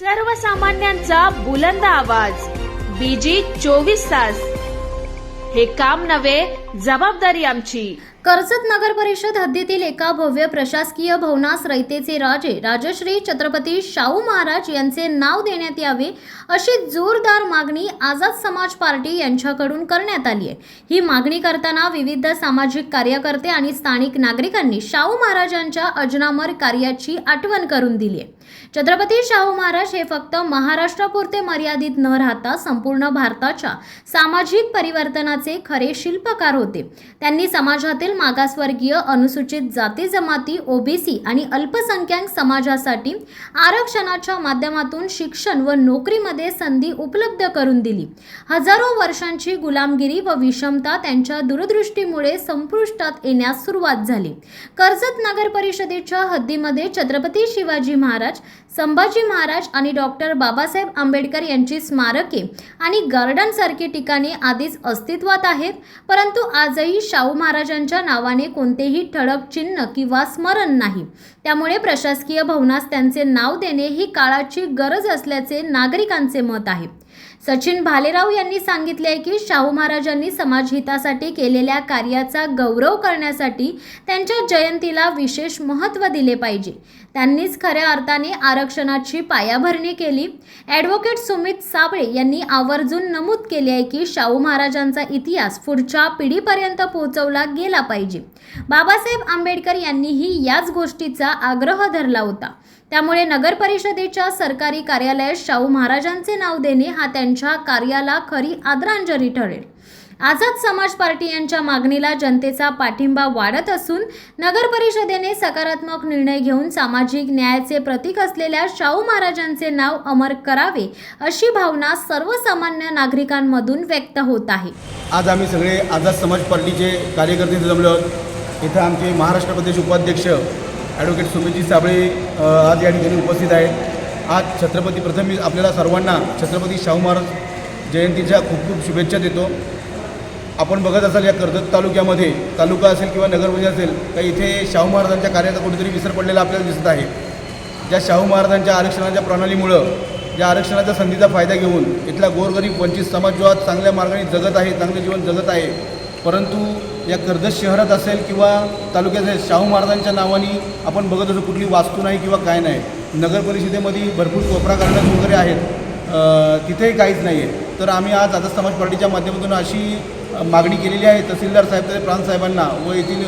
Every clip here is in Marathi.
सर्वसामान्यांचा बुलंद आवाज. बीजी चोवीस तास. हे काम नव्हे जबाबदारी आमची. कर्जत नगर परिषद हद्दीतील एका भव्य प्रशासकीय भवनास रयतेचे राजे राजश्री छत्रपती शाहू महाराज यांचे नाव देण्यात यावे अशी जोरदार मागणी आझाद समाज पार्टी यांच्याकडून करण्यात आली आहे. ही मागणी करताना विविध सामाजिक कार्यकर्ते आणि स्थानिक नागरिकांनी शाहू महाराजांच्या अजनामर कार्याची आठवण करून दिली आहे. छत्रपती शाहू महाराज हे फक्त महाराष्ट्रापुरते मर्यादित न राहता संपूर्ण भारताच्या सामाजिक परिवर्तनाचे खरे शिल्पकार होते. त्यांनी समाजातील मागासवर्गीय अनुसूचित जाती जमाती ओबीसी आणि अल्पसंख्याक समाजासाठी आरक्षणाच्या माध्यमातून शिक्षण व नोकरीमध्ये संधी उपलब्ध करून दिली. हजारो वर्षांची गुलामगिरी व विषमता त्यांच्या दूरदृष्टीमुळे संपुष्टात येण्यास सुरुवात झाली. कर्जत नगर परिषदेच्या हद्दीमध्ये छत्रपती शिवाजी महाराज संभाजी महाराज आणि डॉक्टर बाबासाहेब आंबेडकर यांची स्मारके आणि गार्डनसारखी ठिकाणी ठिकाणे आधीच अस्तित्वात आहेत. परंतु आजही शाहू महाराजांच्या नावाने कोणतेही ठळक चिन्ह किंवा स्मरण नाही. त्यामुळे प्रशासकीय भवनास त्यांचे नाव देणे ही काळाची गरज असल्याचे नागरिकांचे मत आहे. सचिन भालेराव यांनी सांगितले आहे की शाहू महाराजांनी समाजहितासाठी केलेल्या कार्याचा गौरव करण्यासाठी त्यांच्या जयंतीला विशेष महत्त्व दिले पाहिजे. त्यांनीच खऱ्या अर्थाने आरक्षणाची पायाभरणी केली. ॲडव्होकेट सुमित साबळे यांनी आवर्जून नमूद केले आहे की शाहू महाराजांचा इतिहास पुढच्या पिढीपर्यंत पोहोचवला गेला पाहिजे. बाबासाहेब आंबेडकर यांनीही याच गोष्टीचा आग्रह धरला होता. त्यामुळे नगर परिषदेच्या सरकारी कार्यालयात शाहू महाराजांचे नाव देणे हा त्यांच्या कार्याला खरी आदरांजली ठरेल. आझाद समाज पार्टी यांच्या मागणीला जनतेचा पाठिंबा वाढत असून नगर परिषदेने सकारात्मक निर्णय घेऊन सामाजिक न्यायाचे प्रतीक असलेल्या शाहू महाराजांचे नाव अमर करावे अशी भावना सर्वसामान्य नागरिकांमधून व्यक्त होत आहे. आज आम्ही सगळे आझाद समाज पार्टीचे कार्यकर्ते जमलो इथं आमचे महाराष्ट्र प्रदेश उपाध्यक्ष ॲडव्होकेट सुमितजी साबळे आज या ठिकाणी उपस्थित आहेत. आज छत्रपती प्रथम मी आपल्याला सर्वांना छत्रपती शाहू महाराज जयंतीच्या खूप खूप शुभेच्छा देतो. आपण बघत असाल या कर्जत तालुक्यामध्ये तालुका असेल किंवा नगरपंचायत असेल तर इथे शाहू महाराजांच्या कार्याचा कुठेतरी विसर पडलेला आपल्याला दिसत आहे. ज्या शाहू महाराजांच्या आरक्षणाच्या प्रणालीमुळं ज्या आरक्षणाच्या संधीचा फायदा घेऊन इथला गोरगरीब वंचित समाज जो आज चांगल्या मार्गाने जगत आहे चांगले जीवन जगत आहे परंतु या कर्जत शहरात असेल किंवा तालुक्यात असेल शाहू महाराजांच्या नावाने आपण बघत असो कुठली वास्तू नाही किंवा काय नाही. नगर परिषदेमध्ये भरपूर कोपरा गार्डन्स वगैरे आहेत. तिथेही काहीच नाही आहे तर आम्ही आज आता समाज पार्टीच्या माध्यमातून अशी मागणी केलेली आहे तहसीलदार साहेब तसेच प्रांतसाहेबांना व येथील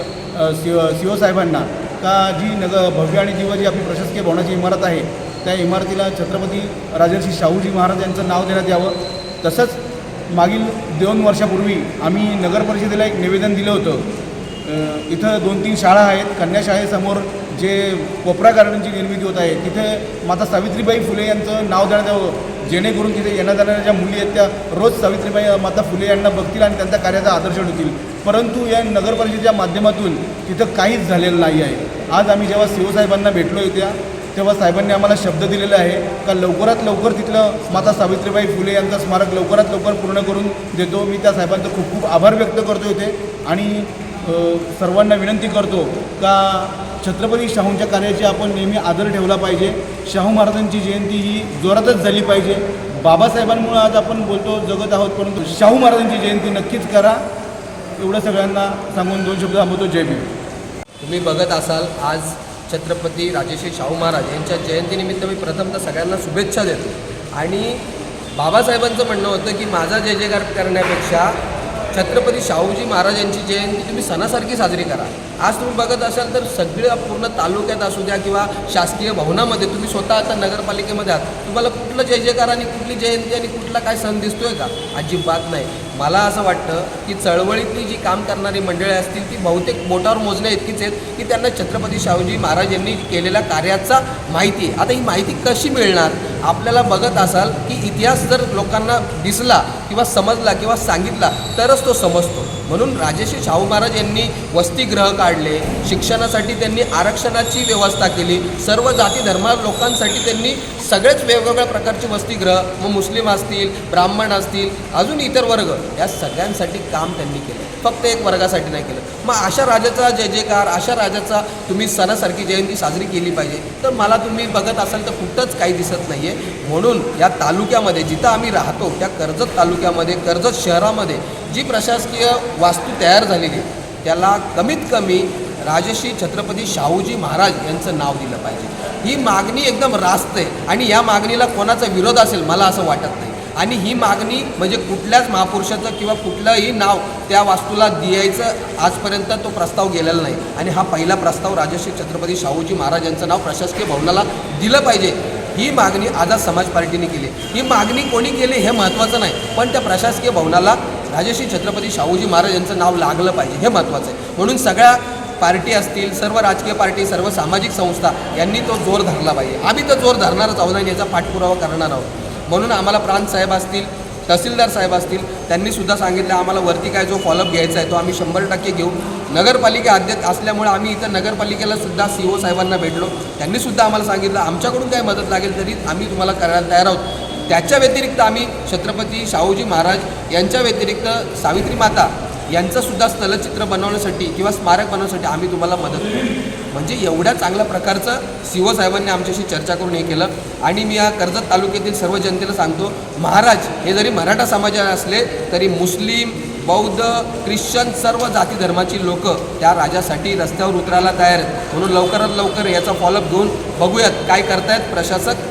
सी साहेबांना का जी नग भव्य आणि दिव्य जी आपली प्रशासकीय भवनाची इमारत आहे त्या इमारतीला छत्रपती राजर्षी शाहूजी महाराज यांचं नाव देण्यात यावं. तसंच मागील दोन वर्षापूर्वी आम्ही नगर परिषदेला एक निवेदन दिलं होतं. इथं दोन तीन शाळा आहेत. कन्या शाळेसमोर जे कोपरा गार्डनची निर्मिती होत आहे तिथे माता सावित्रीबाई फुले यांचं नाव देण्यात यावं. जेणेकरून तिथे येण्या जाणाऱ्या ज्या मुली आहेत त्या रोज सावित्रीबाई माता फुले यांना बघतील आणि त्यांच्या कार्याचा आदर्श ठेवतील परंतु या नगर परिषदेच्या माध्यमातून तिथं काहीच झालेलं नाही आहे. आज आम्ही जेव्हा शिवसाहेबांना भेटलो होत्या तेव्हा साहेबांनी आम्हाला शब्द दिलेला आहे का लवकरात लवकर तिथलं माता सावित्रीबाई फुले यांचं स्मारक लवकरात लवकर पूर्ण करून देतो. मी त्या साहेबांचं खूप खूप आभार व्यक्त करतो इथे. आणि सर्वांना विनंती करतो का छत्रपती शाहूंच्या कार्याची आपण नेहमी आदर ठेवला पाहिजे. शाहू महाराजांची जयंती ही जोरातच झाली पाहिजे. बाबासाहेबांमुळं आज आपण बोलतो जगत आहोत परंतु शाहू महाराजांची जयंती नक्कीच करा. एवढं सगळ्यांना सांगून दोन शब्द थांबवतो. जय भीम. तुम्ही बघत असाल आज छत्रपती राजेश्री शाहू महाराज यांच्या जयंतीनिमित्त मी प्रथमतः सगळ्यांना शुभेच्छा देतो. आणि बाबासाहेबांचं म्हणणं होतं की माझा जय जयकार करण्यापेक्षा छत्रपती शाहूजी महाराज यांची जयंती तुम्ही सणासारखी साजरी करा. आज तुम्ही बघत असाल तर सगळ्या पूर्ण तालुक्यात असू द्या किंवा शासकीय भवनामध्ये तुम्ही स्वतः आता नगरपालिकेमध्ये आहात. तुम्हाला कुठलं जय जयकार आणि कुठली जयंती आणि कुठला काय सण दिसतोय का? अजिबात नाही. मला असं वाटतं की चळवळीतली जी काम करणारी मंडळी असतील ती बहुतेक बोटावर मोजण्या इतकीच आहेत की त्यांना छत्रपती शाहूजी महाराज यांनी केलेल्या कार्याचा माहिती आता ही माहिती कशी मिळणार? आपल्याला बघत असाल की इतिहास जर लोकांना दिसला किंवा समजला किंवा सांगितला तरच तो समजतो. म्हणून राजेश्री शाहू महाराज यांनी वसतिगृह काढले शिक्षणासाठी त्यांनी आरक्षणाची व्यवस्था केली सर्व जाती धर्मा लोकांसाठी त्यांनी सगळेच वेगवेगळ्या प्रकारची वसतिगृह मग मुस्लिम असतील ब्राह्मण असतील अजून इतर वर्ग या सगळ्यांसाठी काम त्यांनी केलं. फक्त एक वर्गासाठी नाही केलं. मग अशा राजाचा जय जयकार अशा राजाचा तुम्ही सणासारखी जयंती साजरी केली पाहिजे. तर मला तुम्ही बघत असाल तर कुठंच काही दिसत नाही आहे म्हणून या तालुक्यामध्ये जिथं आम्ही राहतो त्या कर्जत तालुक्यामध्ये कर्जत शहरामध्ये जी प्रशासकीय वास्तू तयार झालेली आहे, त्याला कमीत कमी राजश्री छत्रपती शाहूजी महाराज यांचं नाव दिलं पाहिजे. ही मागणी एकदम रास्त आहे आणि या मागणीला कोणाचा विरोध असेल मला असं वाटत नाही. आणि ही मागणी म्हणजे कुठल्याच महापुरुषाचं किंवा कुठलंही नाव त्या वास्तूला द्यायचं आजपर्यंत तो प्रस्ताव गेलेला नाही. आणि हा पहिला प्रस्ताव राजश्री छत्रपती शाहूजी महाराज यांचं नाव प्रशासकीय भवनाला दिलं पाहिजे. ही मागणी आझाद समाज पार्टीने केली. ही मागणी कोणी केली हे महत्त्वाचं नाही. पण त्या प्रशासकीय भवनाला राजश्री छत्रपती शाहूजी महाराज यांचं नाव लागलं पाहिजे हे महत्त्वाचं आहे. म्हणून सगळ्या पार्टी असतील सर्व राजकीय पार्टी सर्व सामाजिक संस्था यांनी तो जोर धरला पाहिजे. आम्ही तर जोर धरणारच आहोत आणि याचा पाठपुरावा करणार आहोत. म्हणून आम्हाला प्रांत साहेब असतील तहसीलदार साहेब असतील त्यांनी सुद्धा सांगितलं आम्हाला वरती काय जो फॉलोअप घ्यायचा आहे तो आम्ही शंभर टक्के घेऊ नगरपालिका अध्यक्ष असल्यामुळे आम्ही इथं नगरपालिकेला सुद्धा सी ओ साहेबांना भेटलो. त्यांनी सुद्धा आम्हाला सांगितलं आमच्याकडून काय मदत लागेल तरी आम्ही तुम्हाला करायला तयार आहोत. त्याच्या व्यतिरिक्त आम्ही छत्रपती शाहूजी महाराज यांच्या व्यतिरिक्त सावित्री माता यांचंसुद्धा स्थलचित्र बनवण्यासाठी किंवा स्मारक बनवण्यासाठी आम्ही तुम्हाला मदत करू. म्हणजे एवढ्या चांगल्या प्रकारचं शिवसाहेबांनी आमच्याशी चर्चा करून हे केलं. आणि मी या कर्जत तालुक्यातील सर्व जनतेला सांगतो महाराज हे जरी मराठा समाजात असले तरी मुस्लिम बौद्ध ख्रिश्चन सर्व जाती धर्माची लोक त्या राजासाठी रस्त्यावर उतरायला तयार आहेत. म्हणून लवकरात लवकर याचा फॉलोअप घेऊन बघूयात काय करतायत प्रशासक.